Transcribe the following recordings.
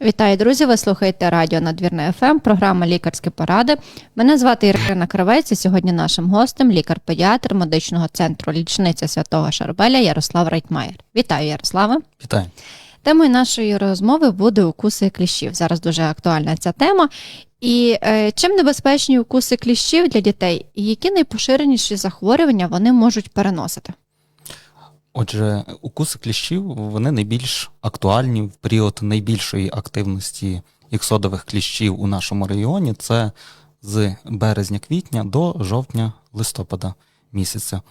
Вітаю, друзі! Ви слухаєте радіо Надвірне ФМ, програма Лікарські поради. Мене звати Ірина Кравець. і Сьогодні нашим гостем лікар-педіатр медичного центру лічниця святого Шарбеля Ярослав Рейтмаєр. Вітаю, Ярославе! Вітаю. Темою нашої розмови буде укуси кліщів. Зараз дуже актуальна ця тема. І е, чим небезпечні укуси кліщів для дітей, і які найпоширеніші захворювання вони можуть переносити? Отже, укуси кліщів вони найбільш актуальні в період найбільшої активності іксодових кліщів у нашому регіоні. Це з березня-квітня до жовтня-листопада місяця.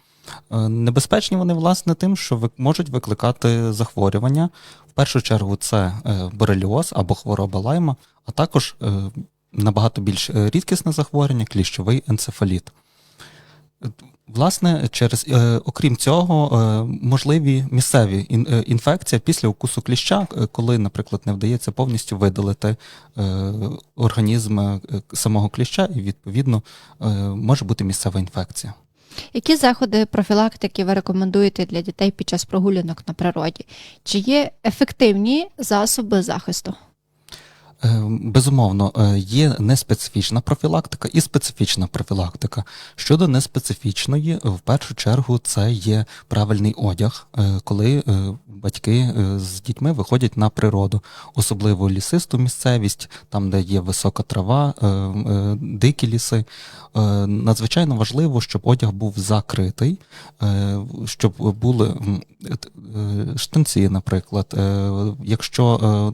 Е, Небезпечні вони, власне, тим, що можуть викликати захворювання. В першу чергу це е, бореліоз або хвороба лайма, а також е, набагато більш рідкісне захворювання кліщовий енцефаліт. Власне, через е, окрім цього, е, можливі місцеві ін, е, інфекції після укусу кліща, е, коли, наприклад, не вдається повністю видалити е, організм е, самого кліща, і відповідно е, може бути місцева інфекція. Які заходи профілактики ви рекомендуєте для дітей під час прогулянок на природі? Чи є ефективні засоби захисту? Е, Безумовно, е, є неспецифічна профілактика і специфічна профілактика. Щодо неспецифічної, в першу чергу це є правильний одяг, е, коли батьки з дітьми виходять на природу, особливо лісисту місцевість, там, де є висока трава, дикі ліси. Надзвичайно важливо, щоб одяг був закритий, щоб були штанці, наприклад. Якщо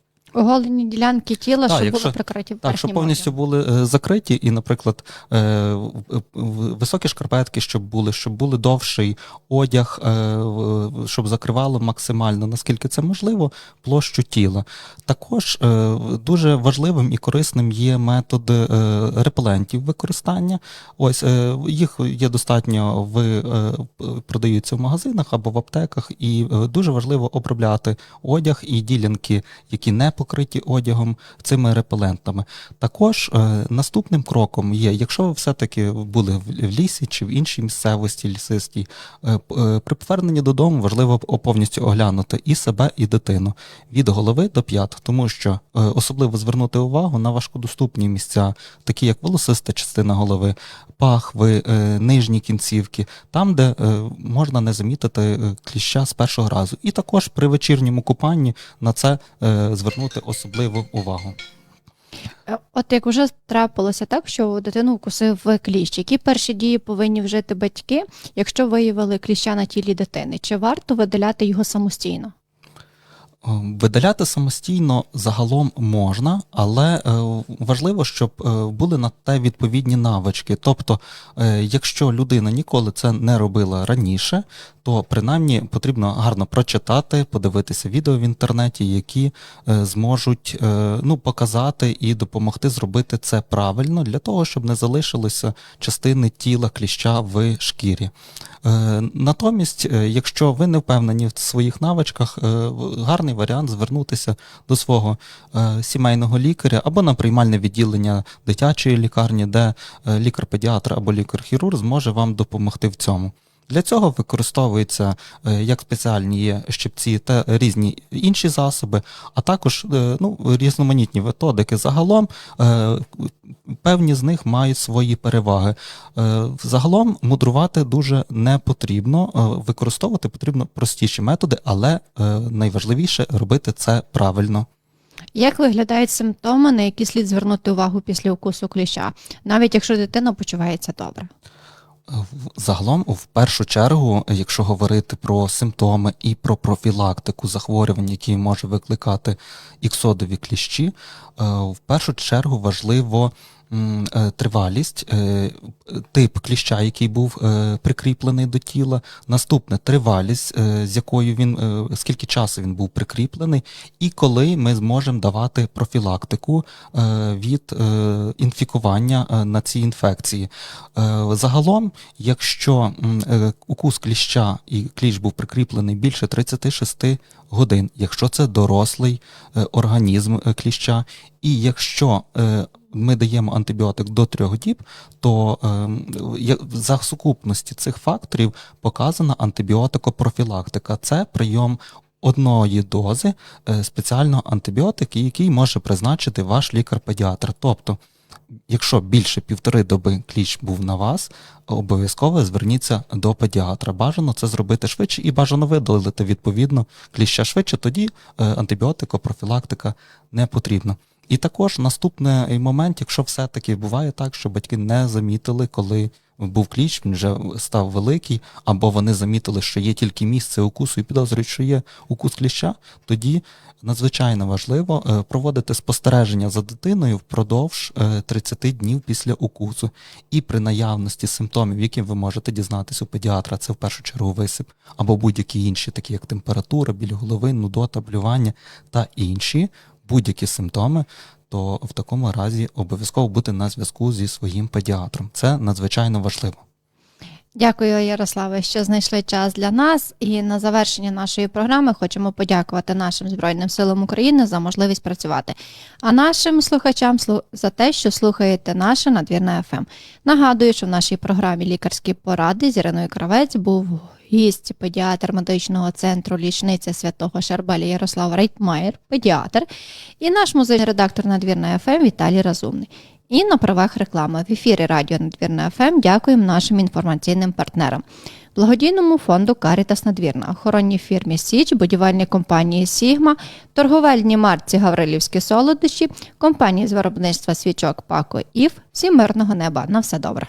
Оголені ділянки тіла, Так, щоб якщо- були прикриті так, щоб повністю були е, закриті, і, наприклад, е, високі шкарпетки, щоб були, щоб були довший одяг, е, щоб закривало максимально, наскільки це можливо, площу тіла. Також е, дуже важливим і корисним є метод е, репелентів використання. Ось е, їх є достатньо в е, продаються в магазинах або в аптеках, і е, дуже важливо обробляти одяг і ділянки, які не покриті одягом цими репелентами. Також е, наступним кроком є, якщо ви все-таки були в в лісі чи в іншій місцевості лісистій, е, е, при поверненні додому важливо повністю оглянути і себе, і дитину від голови до п'ят, тому що е, особливо звернути увагу на важкодоступні місця, такі як волосиста частина голови, пахви, е, нижні кінцівки, там, де е, можна не замітити е, кліща з першого разу. І також при вечірньому купанні на це е, звернути особливу увагу. Е, От як вже трапилося так, що дитину вкусив кліщ, які перші дії повинні вжити батьки, якщо виявили кліща на тілі дитини? Чи варто видаляти його самостійно? Е, Видаляти самостійно загалом можна, але е, важливо, щоб були на те відповідні навички. Тобто, якщо людина ніколи це не робила раніше, то принаймні потрібно гарно прочитати, подивитися відео в інтернеті, які е, зможуть е, ну, показати і допомогти зробити це правильно для того, щоб не залишилося частини тіла кліща в шкірі. Е, Натомість, якщо ви не впевнені в своїх навичках, гарний варіант звернутися до свого сімейного лікаря або на приймальне відділення дитячої лікарні, де лікар-педіатр або лікар-хірург зможе вам допомогти в цьому. Для цього використовуються е, як спеціальні щипці та різні інші засоби, а також е, ну, різноманітні методики. Загалом е, певні з них мають свої переваги. Загалом мудрувати дуже не потрібно. Використовувати потрібно простіші методи, але найважливіше робити це правильно. Як виглядають симптоми, на які слід звернути увагу після укусу кліща, навіть якщо дитина почувається добре? Загалом, в першу чергу, якщо говорити про симптоми і про профілактику захворювань, які може викликати іксодові кліщі, е, в першу чергу важливо тривалість, е, тип кліща, який був е, прикріплений до тіла, наступне тривалість, е, з якою він е, скільки часу він був прикріплений, і коли ми зможемо давати профілактику е, від е, інфікування е, на ці інфекції. Е, Загалом, якщо е, укус кліща і кліщ був прикріплений більше 36 годин, якщо це дорослий е, організм е, кліща, і якщо е, ми даємо антибіотик до трьох діб, то я- за сукупності цих факторів показана антибіотикопрофілактика. Це прийом одної дози е, спеціального антибіотика, який може призначити ваш лікар-педіатр. Тобто, якщо більше півтори доби кліщ був на вас, обов'язково зверніться до педіатра. Бажано це зробити швидше і бажано видалити відповідно кліща швидше, тоді е, антибіотико, профілактика не потрібна. І також наступний момент, якщо все-таки буває так, що батьки не замітили, коли був кліщ, він вже став великий, або вони замітили, що є тільки місце укусу і підозрюють, що є укус кліща, тоді надзвичайно важливо е, проводити спостереження за дитиною впродовж е, 30 днів після укусу. І при наявності симптомів, які ви можете дізнатися у педіатра, це в першу чергу висип, або будь-які інші, такі як температура, біль голови, нудота, блювання та інші будь-які симптоми, то в такому разі обов'язково бути на зв'язку зі своїм педіатром. Це надзвичайно важливо. Дякую, Ярославе, що знайшли час для нас. І на завершення нашої програми хочемо подякувати нашим Збройним силам України за можливість працювати. А нашим слухачам слу- за те, що слухаєте наше надвірне ФМ. Нагадую, що в нашій програмі лікарські поради з Іриною Кравець був гість педіатр медичного центру лічниця святого Шарбеля Ярослав Рейтмаєр, педіатр, і наш музейний редактор надвірна ФМ Віталій Разумний. І на правах реклами в ефірі Радіо Надвірна ФМ дякуємо нашим інформаційним партнерам. Благодійному фонду Карітас Надвірна, охоронній фірмі Січ, будівельній компанії Сігма, торговельній марці Гаврилівські солодощі, компанії з виробництва свічок Пако Ів. Всім мирного неба. На все добре.